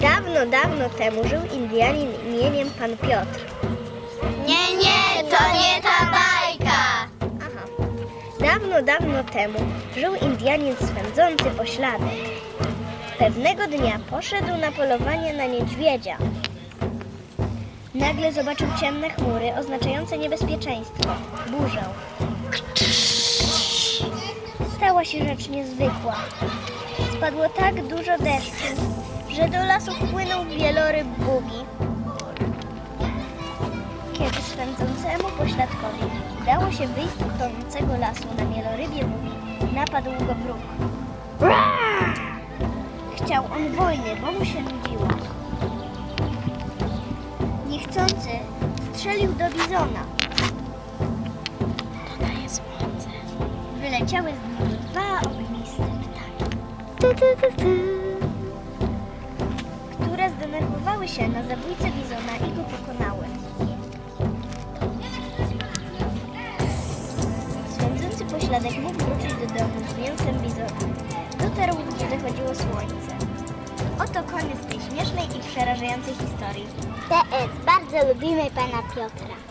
Dawno, dawno temu żył Indianin imieniem Pan Piotr. Nie, nie, to nie ta bajka. Aha. Dawno, dawno temu żył Indianin swędzący pośladek. Pewnego dnia poszedł na polowanie na niedźwiedzia. Nagle zobaczył ciemne chmury oznaczające niebezpieczeństwo, burzę. Stała się rzecz niezwykła. Spadło tak dużo deszczu, że do lasu wpłynął wieloryb bugi. Kiedy swędzącemu pośladkowi udało się wyjść z tonącego lasu na wielorybie bugi, napadł go wróg. Chciał on wojny, bo mu się nudziło. Niechcący strzelił do bizona. Dodaję słońce. Wyleciały z niego dwa ogniste ptaki, zdenerwowały się na zabójcę bizona i go pokonały. Swędzący pośladek mógł wrócić do domu z mięsem bizona. Dotarł, gdy zachodziło słońce. Oto koniec tej śmiesznej i przerażającej historii. PS, bardzo lubimy pana Piotra.